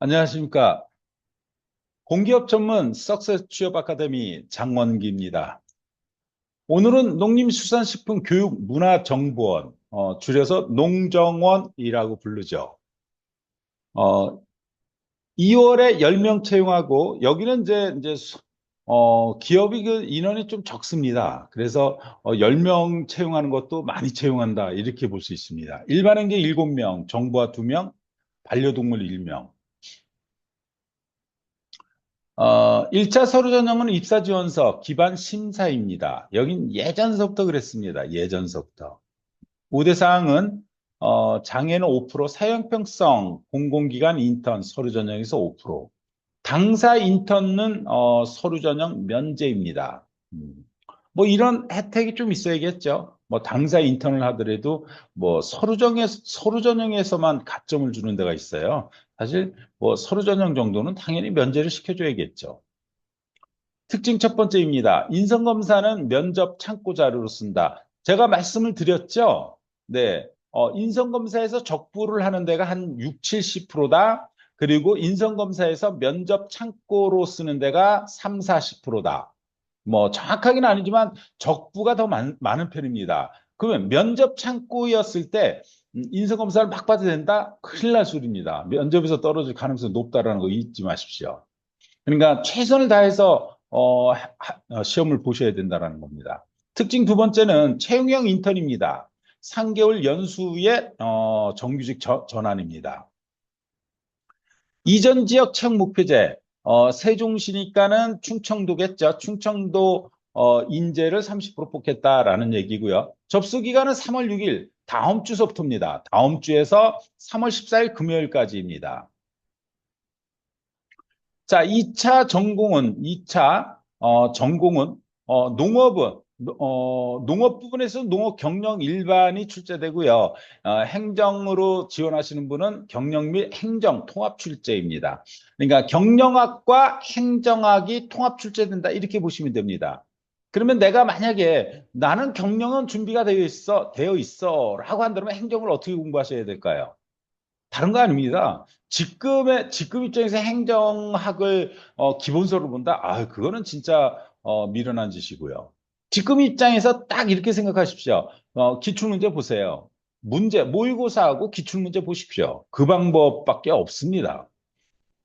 안녕하십니까. 공기업 전문 석세스 취업 아카데미 장원기입니다. 오늘은 농림수산식품 교육 문화정보원, 어, 줄여서 농정원이라고 부르죠. 어, 2월에 10명 채용하고 여기는 이제 이제 수- 어, 기업이 그 인원이 좀 적습니다. 그래서 어, 10명 채용하는 것도 많이 채용한다. 이렇게 볼 수 있습니다. 일반행정 7명, 정보화 2명, 반려동물 1명. 어, 1차 서류 전형은 입사 지원서 기반 심사입니다. 여긴 예전서부터 그랬습니다. 예전서부터. 우대 사항은 어, 장애는 5%, 사형평성, 공공기관 인턴 서류 전형에서 5%, 당사 인턴은 어, 서류 전형 면제입니다. 음, 뭐 이런 혜택이 좀 있어야겠죠. 뭐 당사 인턴을 하더라도 뭐 서류 전형에 서류 전형에서만 가점을 주는 데가 있어요. 사실 뭐 서류 전형 정도는 당연히 면제를 시켜줘야겠죠. 특징 첫 번째입니다. 인성검사는 면접 참고 자료로 쓴다. 제가 말씀을 드렸죠. 네. 어, 인성검사에서 적부를 하는 데가 한 6, 70%다. 그리고 인성검사에서 면접 참고로 쓰는 데가 3, 40%다. 뭐 정확하게는 아니지만 적부가 더 많, 많은 편입니다. 그러면 면접 창구였을 때 음, 인성검사를 막 봐도 된다? 큰일 날 소리입니다. 면접에서 떨어질 가능성이 높다라는 거 잊지 마십시오. 그러니까 최선을 다해서 어, 하- 어, 시험을 보셔야 된다는 겁니다. 특징 두 번째는 채용형 인턴입니다. 3개월 연수의 어, 정규직 저- 전환입니다. 이전 지역 채용 목표제, 어, 세종시니까는 충청도겠죠. 충청도 어, 인재를 30% 뽑겠다라는 얘기고요. 접수 기간은 3월 6일, 다음 주서부터입니다. 다음 주에서 3월 14일 금요일까지입니다. 자, 2차 전공은 2차 어, 전공은 어, 농업은 어, 농업 부분에서 농업 경영 일반이 출제되고요. 어, 행정으로 지원하시는 분은 경영 및 행정 통합 출제입니다. 그러니까 경영학과 행정학이 통합 출제된다 이렇게 보시면 됩니다. 그러면 내가 만약에 나는 경영은 준비가 되어 있어, 되어 있어라고 한다면 행정을 어떻게 공부하셔야 될까요? 다른 거 아닙니다. 지금의 지금 입장에서 행정학을 어, 기본서로 본다. 아, 그거는 진짜 어, 미련한 짓이고요. 지금 입장에서 딱 이렇게 생각하십시오. 어, 기출문제 보세요. 문제 모의고사하고 기출문제 보십시오. 그 방법밖에 없습니다.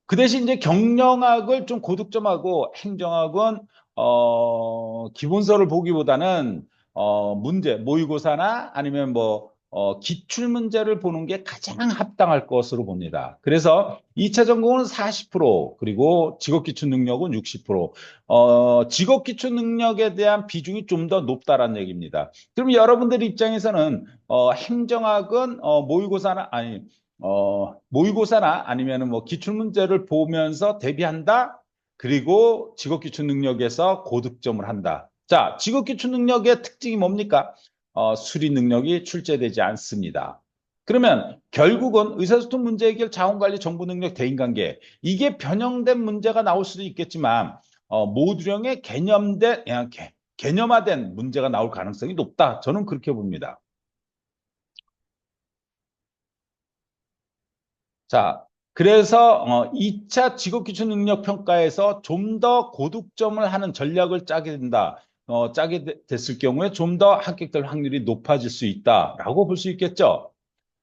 그 대신 이제 경영학을 좀 고득점하고 행정학은 어, 기본서를 보기보다는 어, 문제 모의고사나 아니면 뭐 어, 기출 문제를 보는 게 가장 합당할 것으로 봅니다. 그래서 2차 전공은 40% 그리고 직업 기출 능력은 60%. 어, 직업 기출 능력에 대한 비중이 좀 더 높다라는 얘기입니다. 그럼 여러분들 입장에서는 어, 행정학은 어, 모의고사나 아니 어, 모의고사나 아니면은 뭐 기출 문제를 보면서 대비한다. 그리고 직업 기출 능력에서 고득점을 한다. 자, 직업 기출 능력의 특징이 뭡니까? 어, 수리 능력이 출제되지 않습니다. 그러면 결국은 의사소통 문제 해결, 자원관리, 정보 능력, 대인관계 이게 변형된 문제가 나올 수도 있겠지만 어, 모듈형의 개념된 개념화된 문제가 나올 가능성이 높다. 저는 그렇게 봅니다. 자, 그래서 어, 2차 직업기출 능력 평가에서 좀 더 고득점을 하는 전략을 짜게 된다. 어, 짜게 되- 됐을 경우에 좀 더 합격될 확률이 높아질 수 있다라고 볼 수 있겠죠.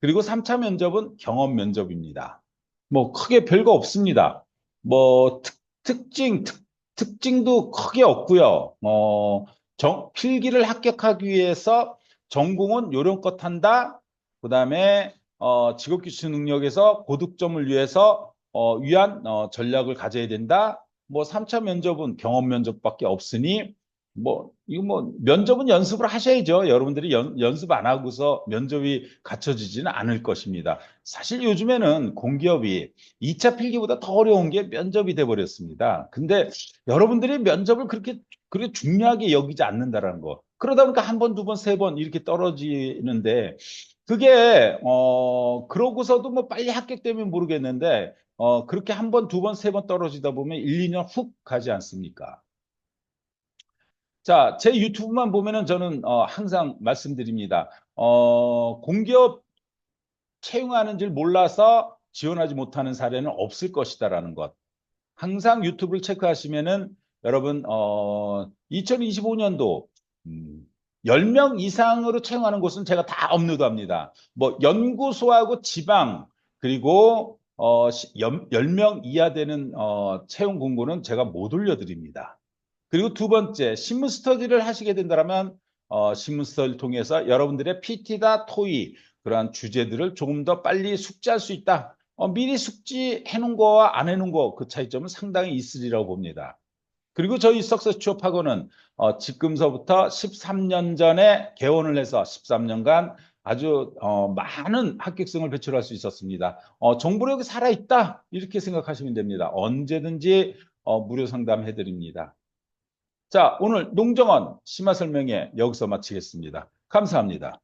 그리고 3차 면접은 경험 면접입니다. 뭐 크게 별거 없습니다. 뭐 특, 특징, 특, 특징도 크게 없고요. 어, 정, 필기를 합격하기 위해서 전공은 요령껏 한다. 그 다음에 어, 직업기술 능력에서 고득점을 위해서 어, 위한 어, 전략을 가져야 된다. 뭐 3차 면접은 경험 면접밖에 없으니 뭐 이거 뭐 면접은 연습을 하셔야죠. 여러분들이 연, 연습 안 하고서 면접이 갖춰지지는 않을 것입니다. 사실 요즘에는 공기업이 2차 필기보다 더 어려운 게 면접이 돼 버렸습니다. 근데 여러분들이 면접을 그렇게 그렇게 중요하게 여기지 않는다라는 거. 그러다 보니까 한 번, 두 번, 세 번 이렇게 떨어지는데 그게 어 그러고서도 뭐 빨리 합격되면 모르겠는데 어 그렇게 한 번, 두 번, 세 번 떨어지다 보면 1, 2년 훅 가지 않습니까? 자, 제 유튜브만 보면은 저는 어 항상 말씀드립니다. 어 공기업 채용하는 줄 몰라서 지원하지 못하는 사례는 없을 것이다라는 것. 항상 유튜브를 체크하시면은 여러분 어 2025년도 음, 10명 이상으로 채용하는 곳은 제가 다 업로드합니다. 뭐 연구소하고 지방 그리고 어 10명 이하 되는 어 채용 공고는 제가 못 올려드립니다. 그리고 두 번째 신문 스터디를 하시게 된다면 어, 신문 스터디를 통해서 여러분들의 PT다 토이 그러한 주제들을 조금 더 빨리 숙지할 수 있다. 어, 미리 숙지해 놓은 거와 안 해 놓은 거 그 차이점은 상당히 있으리라고 봅니다. 그리고 저희 석세스 취업학원은 어, 지금서부터 13년 전에 개원을 해서 13년간 아주 어, 많은 합격생을 배출할 수 있었습니다. 어, 정보력이 살아있다 이렇게 생각하시면 됩니다. 언제든지 어, 무료 상담해 드립니다. 자 오늘 농정원 심화 설명회 여기서 마치겠습니다. 감사합니다.